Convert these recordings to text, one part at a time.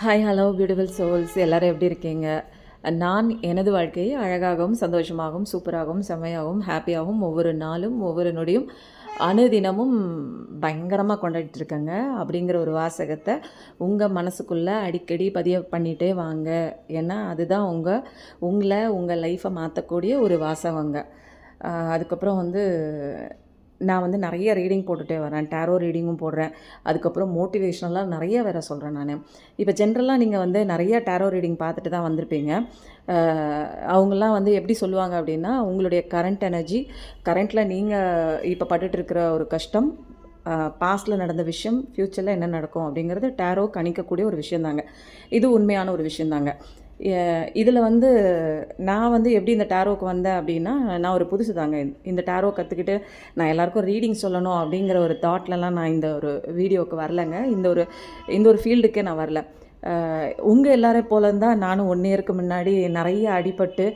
Hi hello beautiful souls எல்லோரும் எப்படி இருக்கீங்க? நான் எனது வாழ்க்கையை அழகாகவும் சந்தோஷமாகவும் சூப்பராகவும் செம்மையாகவும் ஹாப்பியாகவும் ஒவ்வொரு நாளும் ஒவ்வொரு நொடியும் அனுதினமும் பயங்கரமாக கொண்டாடிட்டு இருக்கேங்க அப்படிங்கிற ஒரு வாசகத்தை உங்கள் மனசுக்குள்ளே அடிக்கடி பதிய பண்ணிகிட்டே வாங்க. ஏன்னா அதுதான் உங்கள் உங்களை உங்கள் லைஃப்பை மாற்றக்கூடிய ஒரு வாசகங்க. அதுக்கப்புறம் வந்து நான் வந்து நிறைய ரீடிங் போட்டுகிட்டே வரேன். டேரோ ரீடிங்கும் போடுறேன். அதுக்கப்புறம் மோட்டிவேஷ்னலாக நிறைய வேற சொல்கிறேன் நான். இப்போ ஜென்ரலாக நீங்கள் வந்து நிறைய டேரோ ரீடிங் பார்த்துட்டு தான் வந்திருப்பீங்க. அஹ் அவங்கெல்லாம் வந்து எப்படி சொல்லுவாங்க அப்படின்னா உங்களுடைய கரண்ட் எனர்ஜி கரண்ட்டில் நீங்கள் இப்போ பட்டுட்டு இருக்கிற ஒரு கஷ்டம் பாஸ்டில் நடந்த விஷயம் ஃப்யூச்சரில் என்ன நடக்கும் அப்படிங்கிறது டேரோ கணிக்கக்கூடிய ஒரு விஷயந்தாங்க. இது உண்மையான ஒரு விஷயந்தாங்க. இதில் வந்து நான் வந்து எப்படி இந்த டேரோக்கு வந்தேன் அப்படின்னா நான் ஒரு புதுசு தாங்க. இந்த டேரோ கற்றுக்கிட்டு நான் எல்லாருக்கும் ரீடிங் சொல்லணும் அப்படிங்கிற ஒரு தாட்லலாம் நான் இந்த ஒரு வீடியோவுக்கு வரலைங்க. இந்த ஒரு இந்த ஒரு ஃபீல்டுக்கே நான் வரல. உங்கள் எல்லாரையும் போல தான் நானும் ஒன் இயருக்கு முன்னாடி நிறைய அடிபட்டு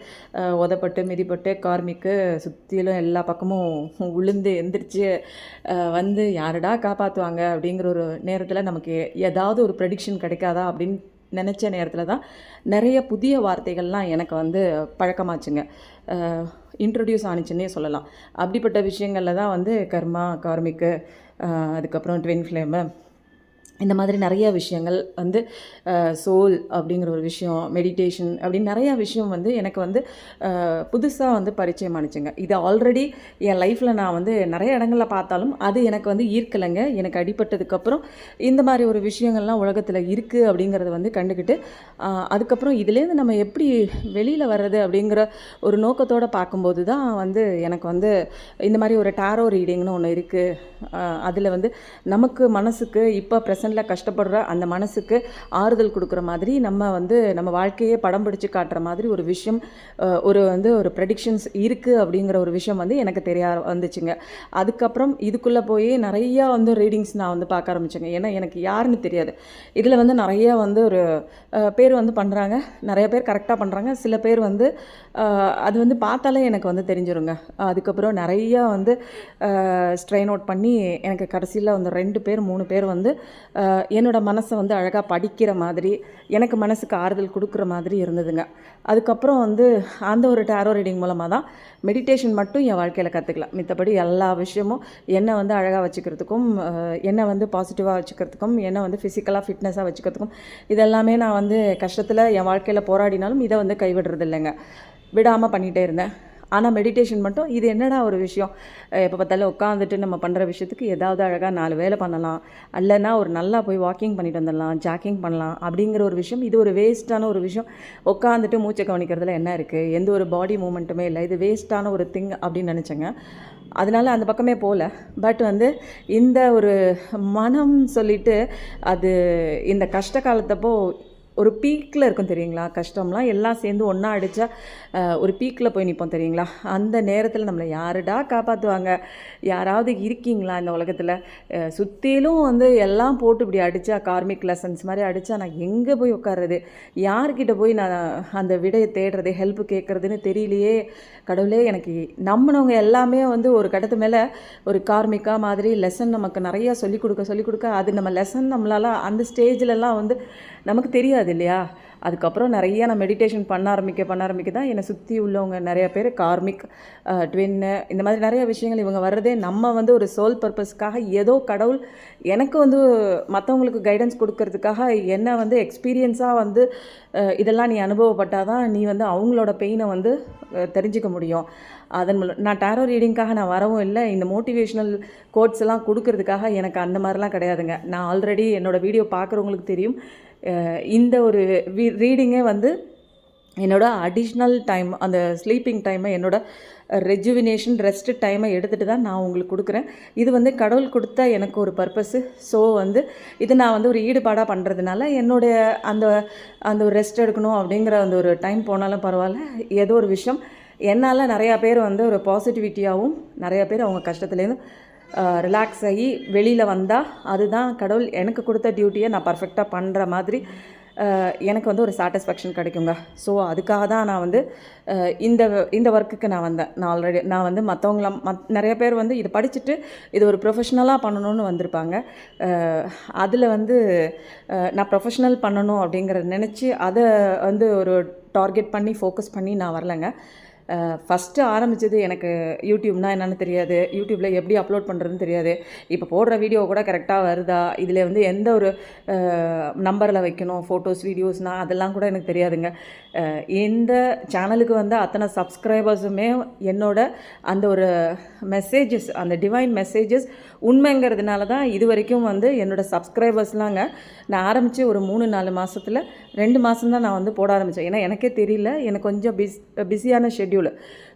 உதப்பட்டு மிதிப்பட்டு கார்மிக்கு சுற்றிலும் எல்லா பக்கமும் விழுந்து எந்திரிச்சு வந்து யாருடா காப்பாற்றுவாங்க அப்படிங்கிற ஒரு நேரத்தில் நமக்கு ஏதாவது ஒரு ப்ரெடிக்ஷன் கிடைக்காதா அப்படின்னு நினச்ச நேரத்தில் தான் நிறைய புதிய வார்த்தைகள்லாம் எனக்கு வந்து பழக்கமாச்சுங்க. இன்ட்ரடியூஸ் ஆனிச்சுன்னே சொல்லலாம். அப்படிப்பட்ட விஷயங்களில் தான் வந்து கர்மா கார்மிக்கு அதுக்கப்புறம் ட்வின் ஃப்ளேமு இந்த மாதிரி நிறையா விஷயங்கள் வந்து சோல் அப்படிங்கிற ஒரு விஷயம் மெடிடேஷன் அப்படின்னு நிறையா விஷயம் வந்து எனக்கு வந்து புதுசாக வந்து பரிச்சயம் ஆனிச்சுங்க இது ஆல்ரெடி என் லைஃப்பில் நான் வந்து நிறைய இடங்களில் பார்த்தாலும் அது எனக்கு வந்து ஈர்க்கலைங்க. எனக்கு அடிபட்டதுக்கப்புறம் இந்த மாதிரி ஒரு விஷயங்கள்லாம் உலகத்தில் இருக்குது அப்படிங்கிறத வந்து கண்டுக்கிட்டு அதுக்கப்புறம் இதுலேருந்து நம்ம எப்படி வெளியில் வர்றது அப்படிங்கிற ஒரு நோக்கத்தோடு பார்க்கும்போது தான் வந்து எனக்கு வந்து இந்த மாதிரி ஒரு டாரோ ரீடிங்னு ஒன்று இருக்குது அதில் வந்து நமக்கு மனசுக்கு இப்போ ப்ரெசண்டில் கஷ்டப்படுற அந்த மனசுக்கு ஆறுதல் கொடுக்குற மாதிரி நம்ம வந்து நம்ம வாழ்க்கையே படம் பிடிச்சு காட்டுற மாதிரி ஒரு விஷயம் ஒரு வந்து ஒரு ப்ரெடிக்ஷன்ஸ் இருக்குது அப்படிங்கிற ஒரு விஷயம் வந்து எனக்கு தெரிய வந்துச்சுங்க. அதுக்கப்புறம் இதுக்குள்ளே போய் நிறையா வந்து ரீடிங்ஸ் நான் வந்து பார்க்க ஆரம்பிச்சேங்க. ஏன்னா எனக்கு யாருன்னு தெரியாது. இதில் வந்து நிறையா வந்து ஒரு பேர் வந்து பண்ணுறாங்க நிறைய பேர் கரெக்டாக பண்ணுறாங்க சில பேர் வந்து அது வந்து பார்த்தாலே எனக்கு வந்து தெரிஞ்சிருங்க. அதுக்கப்புறம் நிறையா வந்து ஸ்ட்ரெயின் அவுட் பண்ணி எனக்கு கடைசியில் வந்து ரெண்டு பேர் மூணு பேர் வந்து என்னோடய என்னோட மனசை வந்து அழகாக படிக்கிற மாதிரி எனக்கு மனசுக்கு ஆறுதல் கொடுக்குற மாதிரி இருந்ததுங்க. அதுக்கப்புறம் வந்து அந்த ஒரு டேரோ ரீடிங் மூலமாக தான் மெடிடேஷன் மட்டும் என் வாழ்க்கையில் கற்றுக்கலாம் மித்தபடி எல்லா விஷயமும் என்னை வந்து அழகாக வச்சுக்கிறதுக்கும் என்னை வந்து பாசிட்டிவாக வச்சுக்கிறதுக்கும் என்னை வந்து ஃபிசிக்கலாக ஃபிட்னஸாக வச்சுக்கிறதுக்கும் இதெல்லாமே நான் வந்து கஷ்டத்தில் என் வாழ்க்கையில் போராடினாலும் இதை வந்து கைவிடுறது இல்லைங்க விடாமல் பண்ணிகிட்டே இருந்தேன். ஆனால் மெடிடேஷன் மட்டும் இது என்னடா ஒரு விஷயம்? எப்போ பார்த்தாலும் உட்காந்துட்டு நம்ம பண்ணுற விஷயத்துக்கு ஏதாவது அழகாக நாலு வேலை பண்ணலாம். அல்லைனா ஒரு நல்லா போய் வாக்கிங் பண்ணிட்டு வந்துடலாம் ஜாக்கிங் பண்ணலாம் அப்படிங்கிற ஒரு விஷயம். இது ஒரு வேஸ்ட்டான ஒரு விஷயம். உட்காந்துட்டு மூச்சை கவனிக்கிறதுல என்ன இருக்குது எந்த ஒரு பாடி மூமெண்ட்டுமே இல்லை. இது வேஸ்ட்டான ஒரு திங் அப்படின்னு நினச்சேங்க. அதனால அந்த பக்கமே போகல. பட் வந்து இந்த ஒரு மனம் சொல்லிட்டு அது இந்த கஷ்ட காலத்தப்போ ஒரு பீக்கில் இருக்கும் தெரியுங்களா? கஷ்டம்லாம் எல்லாம் சேர்ந்து ஒன்றா அடித்தா ஒரு பீக்கில் போய் நிற்போம் தெரியுங்களா? அந்த நேரத்தில் நம்மளை யாருடா காப்பாற்றுவாங்க யாராவது இருக்கீங்களா இந்த உலகத்தில்? சுற்றிலும் வந்து எல்லாம் போட்டு இப்படி அடித்தா கார்மிக் லெசன்ஸ் மாதிரி அடித்தா நான் எங்கே போய் உட்கார்றது? யார்கிட்ட போய் நான் அந்த விடையை தேடுறது ஹெல்ப் கேட்குறதுன்னு தெரியலையே. கடவுளே எனக்கு நம்பினவங்க எல்லாமே வந்து ஒரு கட்டத்து மேலே ஒரு கார்மிக்காக மாதிரி லெசன் நமக்கு நிறையா சொல்லிக் கொடுக்க சொல்லிக் கொடுக்க அது நம்ம லெசன் நம்மளால அந்த ஸ்டேஜ்லலாம் வந்து நமக்கு தெரியாது. இல்லையா? அதுக்கப்புறம் நிறைய நான் மெடிடேஷன் பண்ண ஆரம்பிக்க பண்ண ஆரம்பிக்க தான் என்னை சுற்றி உள்ளவங்க நிறைய பேர் கார்மிக் ட்வின்னு இந்த மாதிரி நிறைய விஷயங்கள் இவங்க வர்றதே நம்ம வந்து ஒரு சோல் பர்பஸ்க்காக ஏதோ கடவுள் எனக்கு வந்து மற்றவங்களுக்கு கைடன்ஸ் கொடுக்கறதுக்காக என்னை வந்து எக்ஸ்பீரியன்ஸாக வந்து இதெல்லாம் நீ அனுபவப்பட்டால் தான் நீ வந்து அவங்களோட பெயினை வந்து தெரிஞ்சுக்க முடியும். அதன் மூலம் நான் டேரோ ரீடிங்காக நான் வரவும் இல்லை. இந்த மோட்டிவேஷ்னல் கோட்ஸ் எல்லாம் கொடுக்கறதுக்காக எனக்கு அந்த மாதிரிலாம் கிடையாதுங்க. நான் ஆல்ரெடி என்னோடய வீடியோ பார்க்குறவங்களுக்கு தெரியும். இந்த ஒரு ரீடிங்கே வந்து என்னோடய அடிஷ்னல் டைம் அந்த ஸ்லீப்பிங் டைமை என்னோடய ரெஜுவினேஷன் ரெஸ்ட் டைமை எடுத்துகிட்டு தான் நான் உங்களுக்கு கொடுக்குறேன். இது வந்து கடவுள் கொடுத்த எனக்கு ஒரு பர்பஸ்ஸு ஸோ வந்து இது நான் வந்து ஒரு ஈடுபாடாக பண்ணுறதுனால என்னுடைய அந்த அந்த ஒரு ரெஸ்ட் எடுக்கணும் அப்படிங்கிற அந்த ஒரு டைம் போனாலும் பரவாயில்ல. ஏதோ ஒரு விஷயம். என்னால் நிறையா பேர் வந்து ஒரு பாசிட்டிவிட்டியாகவும் நிறையா பேர் அவங்க கஷ்டத்துலேருந்து ரிலாக்ஸ் ஆகி வெளியில் வந்தால் அதுதான் கடவுள் எனக்கு கொடுத்த டியூட்டியை நான் பர்ஃபெக்டாக பண்ணுற மாதிரி எனக்கு வந்து ஒரு சாட்டிஸ்ஃபேக்ஷன் கிடைக்குங்க. ஸோ அதுக்காக தான் நான் வந்து இந்த இந்த ஒர்க்குக்கு நான் வந்தேன். நான் ஆல்ரெடி நான் வந்து மற்றவங்களாம் மத் நிறைய பேர் வந்து இது படிச்சுட்டு இது ஒரு ப்ரொஃபஷ்னலாக பண்ணணும்னு வந்திருப்பாங்க. அதில் வந்து நான் ப்ரொஃபஷ்னல் பண்ணணும் அப்படிங்கிறத நினச்சி அதை வந்து ஒரு டார்கெட் பண்ணி ஃபோக்கஸ் பண்ணி நான் வரலைங்க. ஃபஸ்ட்டு ஆரம்பித்தது எனக்கு யூடியூப்னால் என்னென்னு தெரியாது. யூடியூப்பில் எப்படி அப்லோட் பண்ணுறதுன்னு தெரியாது. இப்போ போடுற வீடியோ கூட கரெக்டாக வருதா? இதில் வந்து எந்த ஒரு நம்பரில் வைக்கணும்? ஃபோட்டோஸ் வீடியோஸ்னால் அதெல்லாம் கூட எனக்கு தெரியாதுங்க. இந்த சேனலுக்கு வந்து அத்தனை சப்ஸ்கிரைபர்ஸுமே என்னோட அந்த ஒரு மெசேஜஸ் அந்த டிவைன் மெசேஜஸ் உண்மைங்கிறதுனால தான் இது வரைக்கும் வந்து என்னோட சப்ஸ்கிரைபர்ஸ்லாங்க நான் ஆரம்பித்து ஒரு மூணு நாலு மாதத்தில் ரெண்டு மாதம் தான் நான் வந்து போட ஆரம்பித்தேன் ஏன்னா எனக்கே தெரியல. எனக்கு கொஞ்சம் பிஸ் பிஸியான ஷெட்யூல்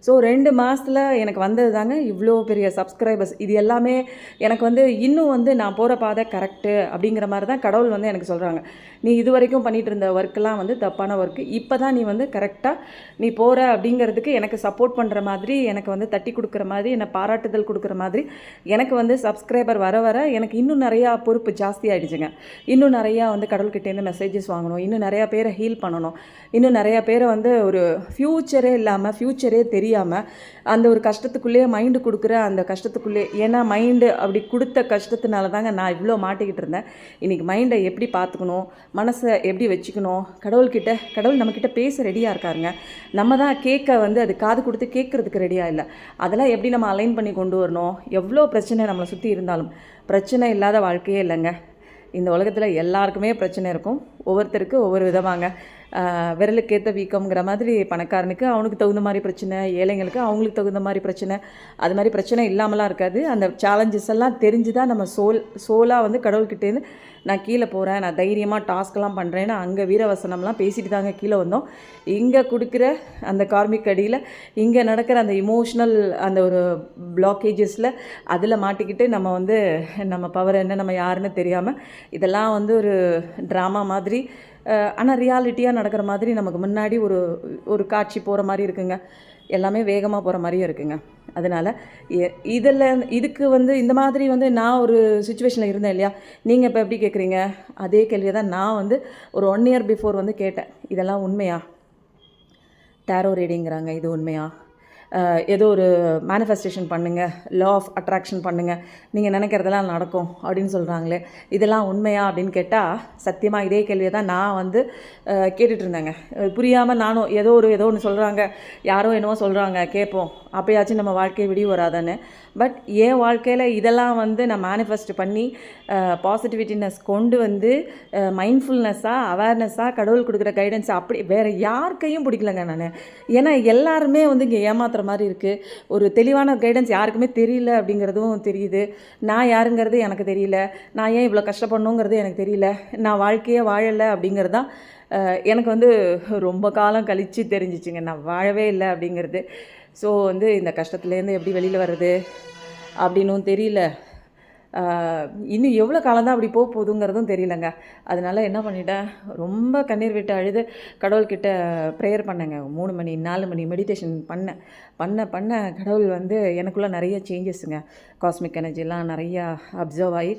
ஸோ ரெண்டு மாதத்தில் எனக்கு வந்தது தாங்க இவ்வளோ பெரிய சப்ஸ்கிரைபர்ஸ் இது எல்லாமே எனக்கு வந்து இன்னும் வந்து நான் போகிற பாதை கரெக்டு அப்படிங்கிற மாதிரி தான் கடவுள் வந்து எனக்கு சொல்கிறாங்க நீ இது வரைக்கும் பண்ணிகிட்டு இருந்த ஒர்க்கெலாம் வந்து தப்பான ஒர்க்கு இப்போ தான் நீ வந்து கரெக்டாக நீ போகிற அப்படிங்கிறதுக்கு எனக்கு சப்போர்ட் பண்ணுற மாதிரி எனக்கு வந்து தட்டி கொடுக்குற மாதிரி என்னை பாராட்டுதல் கொடுக்குற மாதிரி எனக்கு வந்து சப் சப்ஸ்கிரைபர் வர வர எனக்கு இன்னும் நிறையா பொறுப்பு ஜாஸ்தி ஆயிடுச்சுங்க. இன்னும் நிறையா வந்து கடவுள்கிட்டேருந்து மெசேஜஸ் வாங்கணும். இன்னும் நிறையா பேரை ஹீல் பண்ணணும். இன்னும் நிறையா பேரை வந்து ஒரு ஃப்யூச்சரே இல்லாமல் ஃப்யூச்சரே தெரியாமல் அந்த ஒரு கஷ்டத்துக்குள்ளேயே மைண்டு கொடுக்குற அந்த கஷ்டத்துக்குள்ளே ஏன்னா மைண்டு அப்படி கொடுத்த கஷ்டத்தினால தாங்க நான் இவ்வளோ மாட்டிக்கிட்டு இருந்தேன். இன்றைக்கி மைண்டை எப்படி பார்த்துக்கணும்? மனசை எப்படி வச்சுக்கணும்? கடவுள்கிட்ட கடவுள் நம்மக்கிட்ட பேச ரெடியாக இருக்காருங்க. நம்ம தான் கேட்க வந்து அது காது கொடுத்து கேட்குறதுக்கு ரெடியாக இல்லை. அதெல்லாம் எப்படி நம்ம அலைன் பண்ணி கொண்டு வரணும்? எவ்வளோ பிரச்சனை நம்மளை சுற்றி இருந்தாலும் பிரச்சனை இல்லாத வாழ்க்கையே இல்லைங்க. இந்த உலகத்தில் எல்லாருக்குமே பிரச்சனை இருக்கும். ஒவ்வொருத்தருக்கு ஒவ்வொரு விதமாங்க. விரலுக்கேற்ற வீக்கம்ங்கிற மாதிரி பணக்காரனுக்கு அவனுக்கு தகுந்த மாதிரி பிரச்சனை ஏழைங்களுக்கு அவங்களுக்கு தகுந்த மாதிரி பிரச்சனை அது மாதிரி பிரச்சனை இல்லாமலாம் இருக்காது. அந்த சேலஞ்சஸ் எல்லாம் தெரிஞ்சு தான் நம்ம சோல் சோலாக வந்து கடவுள்கிட்டேருந்து நான் கீழே போகிறேன் நான் தைரியமாக டாஸ்க்லாம் பண்ணுறேன்னு அங்கே வீரவசனம்லாம் பேசிட்டு தாங்க கீழே வந்தோம். இங்கே கொடுக்குற அந்த கார்மிக் அடியில் இங்கே நடக்கிற அந்த இமோஷ்னல் அந்த ஒரு பிளாக்கேஜஸில் அதில் மாட்டிக்கிட்டு நம்ம வந்து நம்ம பவர் என்ன நம்ம யாருன்னு தெரியாமல் இதெல்லாம் வந்து ஒரு ட்ராமா மாதிரி ஆனால் ரியாலிட்டியாக நடக்கிற மாதிரி நமக்கு முன்னாடி ஒரு ஒரு காட்சி போகிற மாதிரி இருக்குங்க. எல்லாமே வேகமாக போகிற மாதிரியும் இருக்குங்க. அதனால் இதில் இதுக்கு வந்து இந்த மாதிரி வந்து நான் ஒரு சுச்சுவேஷனில் இருந்தேன் இல்லையா? நீங்கள் இப்போ எப்படி கேட்குறீங்க அதே கேள்வியை தான் நான் வந்து ஒரு ஒன் இயர் பிஃபோர் வந்து கேட்டேன். இதெல்லாம் உண்மையா? டேரோ ரீடிங்கிறாங்க இது உண்மையா? ஏதோ ஒரு மேனிஃபெஸ்டேஷன் பண்ணுங்கள் லா ஆஃப் அட்ராக்ஷன் பண்ணுங்கள் நீங்கள் நினைக்கிறதெல்லாம் நடக்கும் அப்படின்னு சொல்கிறாங்களே இதெல்லாம் உண்மையா அப்படின்னு கேட்டால் சத்தியமாக இதே கேள்வியை தான் நான் வந்து அஹ், கேட்டுட்டு இருந்தேங்க. புரியாமல் நானும் ஏதோ ஒரு ஏதோ ஒன்று சொல்கிறாங்க யாரோ என்னவோ சொல்கிறாங்க கேட்போம். அப்போயாச்சும் நம்ம வாழ்க்கையை விடிய வராதானே பட் என் வாழ்க்கையில் இதெல்லாம் வந்து நான் மேனிஃபெஸ்ட் பண்ணி பாசிட்டிவிட்டினஸ் கொண்டு வந்து மைண்ட்ஃபுல்னஸ்ஸாக அவேர்னஸ்ஸாக கடவுள் கொடுக்குற கைடன்ஸ் அப்படி வேறு யார் கையும் பிடிக்கலங்க நான். ஏன்னா எல்லாருமே வந்து இங்கே ஏமாத்துற மாதிரி இருக்குது ஒரு தெளிவான கைடன்ஸ் யாருக்குமே தெரியல அப்படிங்கிறதும் தெரியுது. நான் யாருங்கிறது எனக்கு தெரியல. நான் ஏன் இவ்வளோ கஷ்டப்படணுங்கிறது எனக்கு தெரியல. நான் வாழ்க்கையே வாழலை அப்படிங்கிறது தான் எனக்கு வந்து ரொம்ப காலம் கழித்து தெரிஞ்சிச்சுங்க. நான் வாழவே இல்லை அப்படிங்கிறது. ஸோ வந்து இந்த கஷ்டத்துலேருந்து எப்படி வெளியில் வர்றது அப்படின்னும் தெரியல. இன்னும் எவ்வளோ காலம் தான் அப்படி போக போகுதுங்கிறதும் தெரியலங்க. அதனால என்ன பண்ணிட்டேன்? ரொம்ப கண்ணீர் விட்டு அழுது கடவுள்கிட்ட ப்ரேயர் பண்ணேங்க. மூணு மணி நாலு மணி மெடிடேஷன் பண்ணேன் பண்ண பண்ண கடவுள் வந்து எனக்குள்ளே நிறைய சேஞ்சஸுங்க காஸ்மிக் எனர்ஜிலாம் நிறையா அப்சர்வ் ஆகி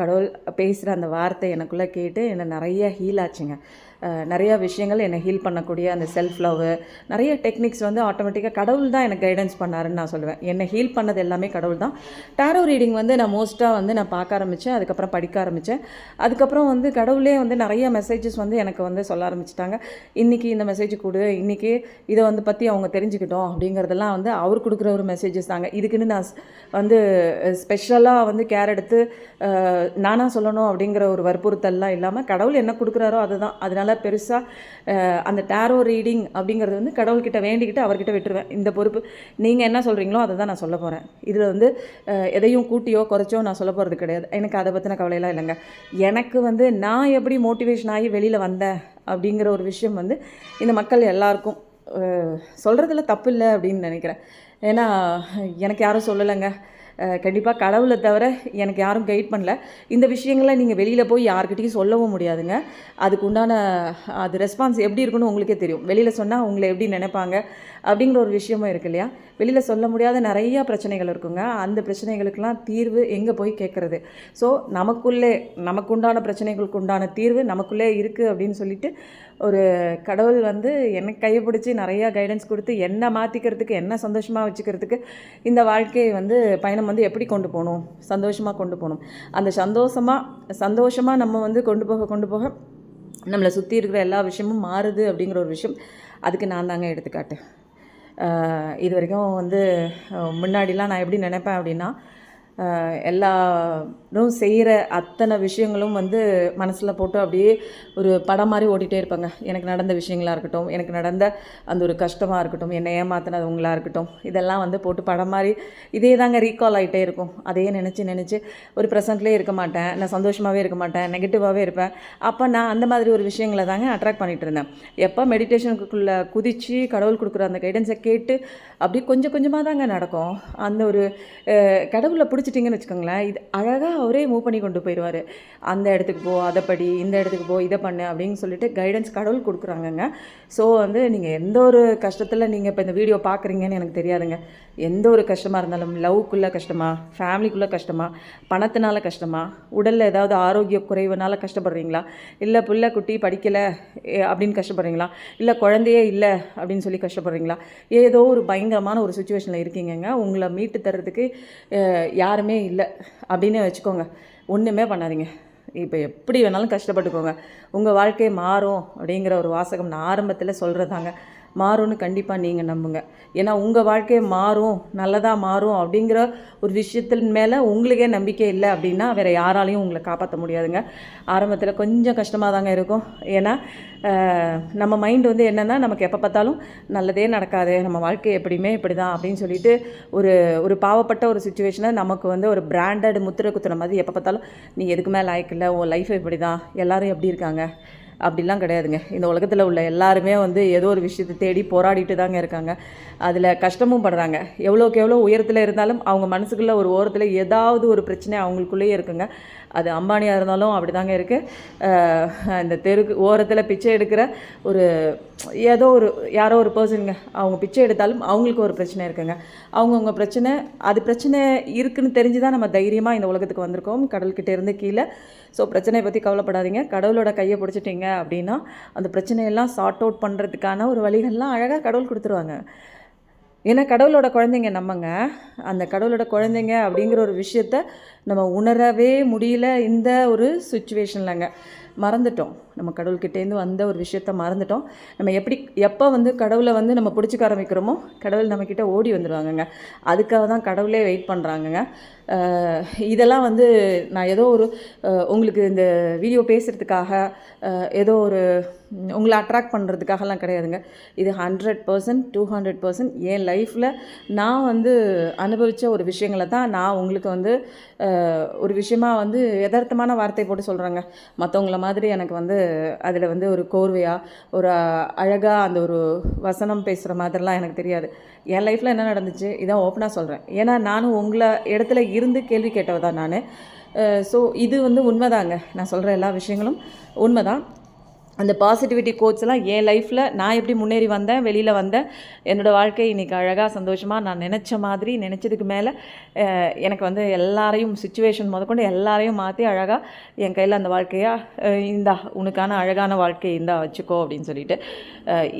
கடவுள் பேசுகிற அந்த வார்த்தை எனக்குள்ளே கேட்டு என்னை நிறைய ஹீல் ஆச்சுங்க. நிறையா விஷயங்கள் என்னை ஹீல் பண்ணக்கூடிய அந்த செல்ஃப் லவ் நிறைய டெக்னிக்ஸ் வந்து ஆட்டோமேட்டிக்காக கடவுள் தான் எனக்கு கைடன்ஸ் பண்ணாருன்னு நான் சொல்லுவேன். என்னை ஹீல் பண்ணது எல்லாமே கடவுள் தான். டேரோ ரீடிங் வந்து நான் மோஸ்ட்டாக வந்து நான் பார்க்க ஆரம்பித்தேன் அதுக்கப்புறம் படிக்க ஆரம்பித்தேன் அதுக்கப்புறம் வந்து கடவுளே வந்து நிறைய மெசேஜஸ் வந்து எனக்கு வந்து சொல்ல ஆரம்பிச்சிட்டாங்க. இன்றைக்கி இந்த மெசேஜ் கொடு இன்றைக்கி இதை வந்து பற்றி அவங்க தெரிஞ்சுக்கிட்டோம் அப்படிங்கிறதெல்லாம் வந்து அவர் கொடுக்குற ஒரு மெசேஜஸ் தாங்க. இதுக்குன்னு நான் ஸ்- வந்து ஸ்பெஷலாக வந்து கேர் எடுத்து நானாக சொல்லணும் அப்படிங்கிற ஒரு வற்புறுத்தல்லாம் இல்லாமல் கடவுள் என்ன கொடுக்குறாரோ அதுதான். அதனால பெருசாக அந்த டேரோ ரீடிங் அப்படிங்கிறது வந்து கடவுள்கிட்ட வேண்டிக்கிட்டு அவர்கிட்ட விட்டுருவேன். இந்த பொறுப்பு நீங்கள் என்ன சொல்கிறீங்களோ அதை தான் நான் சொல்ல போகிறேன் இதில் வந்து எதையும் கூட்டியோ குறைச்சோ நான் சொல்ல போகிறது கிடையாது. எனக்கு அதை பற்றின கவலையெல்லாம் இல்லைங்க. எனக்கு வந்து நான் எப்படி மோட்டிவேஷன் ஆகி வெளியில் வந்தேன் அப்படிங்கிற ஒரு விஷயம் வந்து இந்த மக்கள் எல்லாருக்கும் சொல்கிறதுல தப்பு இல்லை அப்படின்னு நினைக்கிறேன். ஏன்னா எனக்கு யாரும் சொல்லலைங்க. கண்டிப்பாக கடவுளை தவிர எனக்கு யாரும் கைட் பண்ணல. இந்த விஷயங்களை நீங்கள் வெளியில் போய் யார்கிட்டையும் சொல்லவும் முடியாதுங்க. அதுக்கு உண்டான அது ரெஸ்பான்ஸ் எப்படி இருக்குன்னு உங்களுக்கே தெரியும். வெளியில் சொன்னால் உங்களை எப்படி நினைப்பாங்க? அப்படிங்கிற ஒரு விஷயமும் இருக்கு இல்லையா? வெளியில் சொல்ல முடியாத நிறையா பிரச்சனைகள் இருக்குங்க. அந்த பிரச்சனைகளுக்கெல்லாம் தீர்வு எங்கே போய் கேட்குறது? ஸோ நமக்குள்ளே நமக்கு உண்டான பிரச்சனைகளுக்கு உண்டான தீர்வு நமக்குள்ளே இருக்குது அப்படின்னு சொல்லிட்டு ஒரு கடவுள் வந்து என்னை கைப்பிடிச்சி நிறையா கைடன்ஸ் கொடுத்து என்ன மாற்றிக்கிறதுக்கு என்ன சந்தோஷமாக வச்சுக்கிறதுக்கு இந்த வாழ்க்கையை வந்து பயணம் வந்து எப்படி கொண்டு போகணும்? சந்தோஷமாக கொண்டு போகணும். அந்த சந்தோஷமாக சந்தோஷமாக நம்ம வந்து கொண்டு போக கொண்டு போக நம்மளை சுற்றி இருக்கிற எல்லா விஷயமும் மாறுது அப்படிங்கிற ஒரு விஷயம். அதுக்கு நான் தாங்க எடுத்துக்காட்டு. இது வரைக்கும் வந்து முன்னாடிலாம் நான் எப்படி நினைப்பேன் அப்படின்னா எல்லாரும் செய்கிற அத்தனை விஷயங்களும் வந்து மனசில் போட்டு அப்படியே ஒரு படம் மாதிரி ஓட்டிகிட்டே இருப்பாங்க. எனக்கு நடந்த விஷயங்களாக இருக்கட்டும் எனக்கு நடந்த அந்த ஒரு கஷ்டமாக இருக்கட்டும் என்னை ஏமாத்தினவங்களாக இருக்கட்டும் இதெல்லாம் வந்து போட்டு படம் மாதிரி இதே தாங்க ரீகால் ஆகிட்டே இருக்கும். அதையே நினச்சி நினச்சி ஒரு ப்ரெசண்ட்லேயே இருக்க மாட்டேன். நான் சந்தோஷமாகவே இருக்க மாட்டேன். நெகட்டிவாகவே இருப்பேன். அப்போ நான் அந்த மாதிரி ஒரு விஷயங்களை தாங்க அட்ராக்ட் பண்ணிகிட்டு இருந்தேன். எப்போ மெடிடேஷனுக்குள்ளே குதித்து கடவுள் கொடுக்குற அந்த கைடன்ஸை கேட்டு அப்படி கொஞ்சம் கொஞ்சமாக தாங்க நடக்கும். அந்த ஒரு கடவுளை பிடிச்ச பிடிச்சிட்டிங்கன்னு வச்சுக்கோங்களேன் இது அழகாக அவரே மூவ் பண்ணி கொண்டு போயிடுவார். அந்த இடத்துக்கு போ அதை படி இந்த இடத்துக்கு போ இதை பண்ணு அப்படின்னு சொல்லிட்டு கைடன்ஸ் கடவுள் கொடுக்குறாங்கங்க. ஸோ வந்து நீங்கள் எந்த ஒரு கஷ்டத்தில் நீங்கள் இப்போ இந்த வீடியோ பார்க்குறீங்கன்னு எனக்கு தெரியாதுங்க. எந்த ஒரு கஷ்டமாக இருந்தாலும் லவ்க்குள்ளே கஷ்டமா ஃபேமிலிக்குள்ளே கஷ்டமா பணத்தினால கஷ்டமா உடலில் ஏதாவது ஆரோக்கிய குறைவுனால கஷ்டப்படுறீங்களா? இல்லை பிள்ளை குட்டி படிக்கலை அப்படின்னு கஷ்டப்படுறீங்களா? இல்லை குழந்தையே இல்லை அப்படின்னு சொல்லி கஷ்டப்படுறீங்களா? ஏதோ ஒரு பயங்கரமான ஒரு சுச்சுவேஷனில் இருக்கீங்கங்க. உங்களை மீட்டு தர்றதுக்கு யாருமே இல்லை அப்படின்னு வச்சுக்கோங்க. ஒன்றுமே பண்ணாதீங்க. இப்போ எப்படி வேணாலும் கஷ்டப்பட்டுக்கோங்க. உங்கள் வாழ்க்கை மாறும் அப்படிங்கிற ஒரு வாசகம் நான் ஆரம்பத்தில் சொல்கிறதாங்க மாறும்னு கண்டிப்பாக நீங்கள் நம்புங்க. ஏன்னா உங்கள் வாழ்க்கை மாறும் நல்லதாக மாறும் அப்படிங்கிற ஒரு விஷயத்தின் மேலே உங்களுக்கே நம்பிக்கை இல்லை அப்படின்னா வேறு யாராலையும் உங்களை காப்பாற்ற முடியாதுங்க. ஆரம்பத்தில் கொஞ்சம் கஷ்டமாக தாங்க இருக்கும். ஏன்னா நம்ம மைண்ட் வந்து என்னென்னா நமக்கு எப்போ பார்த்தாலும் நல்லதே நடக்காது. நம்ம வாழ்க்கை எப்படியுமே இப்படி தான் அப்படின்னு சொல்லிட்டு ஒரு ஒரு பாவப்பட்ட ஒரு சுச்சுவேஷனை நமக்கு வந்து ஒரு பிராண்டட் முத்திரை குத்துற மாதிரி எப்போ பார்த்தாலும் நீ எதுக்குமே லாய்க்கு இல்லை உன் லைஃப் இப்படி தான் எல்லோரும் எப்படி இருக்காங்க? அப்படிலாம் கிடையாதுங்க. இந்த உலகத்தில் உள்ள எல்லாருமே வந்து ஏதோ ஒரு விஷயத்தை தேடி போராடிட்டு தாங்க இருக்காங்க. அதில் கஷ்டமும் படுறாங்க. எவ்வளோக்கு எவ்வளோ உயரத்தில் இருந்தாலும் அவங்க மனசுக்குள்ளே ஒரு ஓரத்தில் ஏதாவது ஒரு பிரச்சனை அவங்களுக்குள்ளேயே இருக்குங்க. அது அம்பானியாக இருந்தாலும் அப்படி தாங்க இருக்குது இந்த தெருக்கு ஓரத்தில் பிச்சை எடுக்கிற ஒரு ஏதோ ஒரு யாரோ ஒரு பர்சனுங்க அவங்க பிச்சை எடுத்தாலும் அவங்களுக்கு ஒரு பிரச்சனை இருக்குங்க. அவங்கவுங்க பிரச்சனை அது பிரச்சனை இருக்குன்னு தெரிஞ்சு தான் நம்ம தைரியமாக இந்த உலகத்துக்கு வந்திருக்கோம். கடல்கிட்ட இருந்து கீழே. ஸோ பிரச்சனையை பற்றி கவலைப்படாதீங்க. கடவுளோட கையை பிடிச்சிட்டிங்க அப்படின்னா அந்த பிரச்சனையெல்லாம் சார்ட் அவுட் பண்ணுறதுக்கான ஒரு வழிகள்லாம் அழகாக கடவுள் கொடுத்துருவாங்க. ஏன்னா கடவுளோட குழந்தைங்க நம்மங்க. அந்த கடவுளோட குழந்தைங்க அப்படிங்கிற ஒரு விஷயத்த நம்ம உணரவே முடியல இந்த ஒரு சுச்சுவேஷன்லங்க. மறந்துட்டோம். நம்ம கடவுள்கிட்டேருந்து வந்த ஒரு விஷயத்த மறந்துட்டோம். நம்ம எப்படி எப்போ வந்து கடவுளை வந்து நம்ம பிடிச்சிக்க ஆரம்பிக்கிறோமோ கடவுள் நம்மக்கிட்ட ஓடி வந்துடுவாங்கங்க அதுக்காக தான் கடவுளே வெயிட் பண்ணுறாங்கங்க இதெல்லாம் வந்து நான் ஏதோ ஒரு உங்களுக்கு இந்த வீடியோ பேசுகிறதுக்காக ஏதோ ஒரு உங்களை அட்ராக்ட் பண்ணுறதுக்காகலாம் கிடையாதுங்க. இது hundred percent to hundred percent என் லைஃப்பில் நான் வந்து அனுபவித்த ஒரு விஷயங்களை தான் நான் உங்களுக்கு வந்து ஒரு விஷயமா வந்து யதார்த்தமான வார்த்தை போட்டு சொல்கிறேங்க மற்றவங்கள மாதிரி எனக்கு வந்து அதில் வந்து ஒரு கோர்வையாக ஒரு அழகாக அந்த ஒரு வசனம் பேசுகிற மாதிரிலாம் எனக்கு தெரியாது. என் லைஃப்பில் என்ன நடந்துச்சு? இதான் ஓப்பனாக சொல்கிறேன் ஏன்னா நானும் உங்களை இடத்துல இருந்து கேள்வி கேட்டவ தான் நான் ஸோ இது வந்து உண்மைதாங்க. நான் சொல்கிற எல்லா விஷயங்களும் உண்மைதான். அந்த பாசிட்டிவிட்டி கோட்ஸ்லாம் என் லைஃப்பில் நான் எப்படி முன்னேறி வந்தேன் வெளியில் வந்தேன் என்னோடய வாழ்க்கை இன்றைக்கி அழகாக சந்தோஷமாக நான் நினச்ச மாதிரி நினச்சதுக்கு மேலே எனக்கு வந்து எல்லாரையும் சுச்சுவேஷன் முதற்கொண்டு எல்லாரையும் மாற்றி அழகாக என் கையில் அந்த வாழ்க்கையாக இந்தா உனக்கான அழகான வாழ்க்கை இந்தா வச்சுக்கோ அப்படின்னு சொல்லிட்டு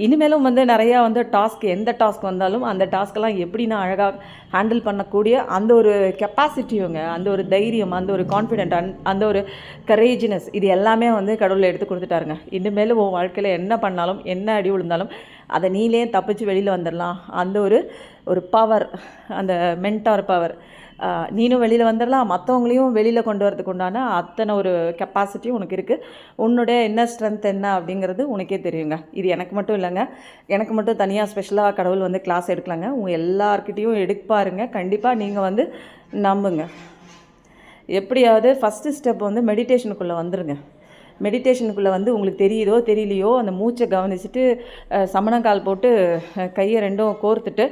இனிமேலும் வந்து நிறையா வந்து டாஸ்க் எந்த டாஸ்க் வந்தாலும் அந்த டாஸ்க்கெல்லாம் எப்படி நான் அழகாக ஹேண்டில் பண்ணக்கூடிய அந்த ஒரு கெப்பாசிட்டியுங்க அந்த ஒரு தைரியம் அந்த ஒரு கான்ஃபிடென்ட் அந் அந்த ஒரு கரேஜினஸ் இது எல்லாமே வந்து கடவுளில் எடுத்து கொடுத்துட்டாருங்க. இனிமேல் உன் வாழ்க்கையில் என்ன பண்ணாலும் என்ன அடி விழுந்தாலும் அதை நீலே தப்பிச்சு வெளியில் வந்துடலாம் அந்த ஒரு ஒரு பவர் அந்த மென்டார் பவர் நீனும் வெளியில் வந்துடலாம் மற்றவங்களையும் வெளியில் கொண்டு வரதுக்கு உண்டான அத்தனை ஒரு கெப்பாசிட்டியும் உனக்கு இருக்குது உன்னுடைய என்ன ஸ்ட்ரென்த் என்ன அப்படிங்கிறது உனக்கே தெரியுங்க. இது எனக்கு மட்டும் இல்லைங்க. எனக்கு மட்டும் தனியாக ஸ்பெஷலாக கடவுள் வந்து கிளாஸ் எடுக்கலாங்க. உங்கள் எல்லார்கிட்டேயும் எடுப்பாருங்க கண்டிப்பாக நீங்கள் வந்து நம்புங்க. எப்படியாவது ஃபஸ்ட்டு ஸ்டெப் வந்து மெடிடேஷனுக்குள்ளே வந்துடுங்க மெடிடேஷனுக்குள்ளே வந்து உங்களுக்கு தெரியுதோ தெரியலையோ அந்த மூச்சை கவனிச்சுட்டு சமணங்கால் போட்டு கையை ரெண்டும் கோர்த்துட்டு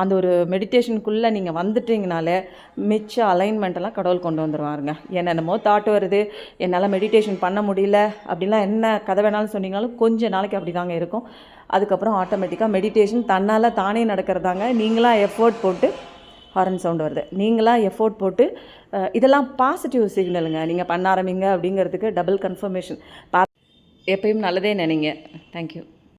அந்த ஒரு மெடிடேஷனுக்குள்ளே நீங்கள் வந்துட்டீங்கனாலே மிச்ச அலைன்மெண்ட்டெல்லாம் கடவுள் கொண்டு வந்துருவாருங்க. என்னென்னமோ தாட் வருது என்னால் மெடிடேஷன் பண்ண முடியல அப்படிலாம் என்ன கதை வேணாலும் சொன்னீங்கனாலும் கொஞ்ச நாளைக்கு அப்படி தாங்க இருக்கும். அதுக்கப்புறம் ஆட்டோமேட்டிக்காக மெடிடேஷன் தன்னால் தானே நடக்கிறதாங்க. நீங்களாக எஃபோர்ட் போட்டு ஹாரன் சவுண்ட் வருது. நீங்களாக எஃபோர்ட் போட்டு இதெல்லாம் பாசிட்டிவ் சிக்னலுங்க நீங்கள் பண்ண ஆரம்பிங்க அப்படிங்கிறதுக்கு டபுள் கன்ஃபர்மேஷன் பா எப்பயும் நல்லதே நினைங்க. தேங்க்யூ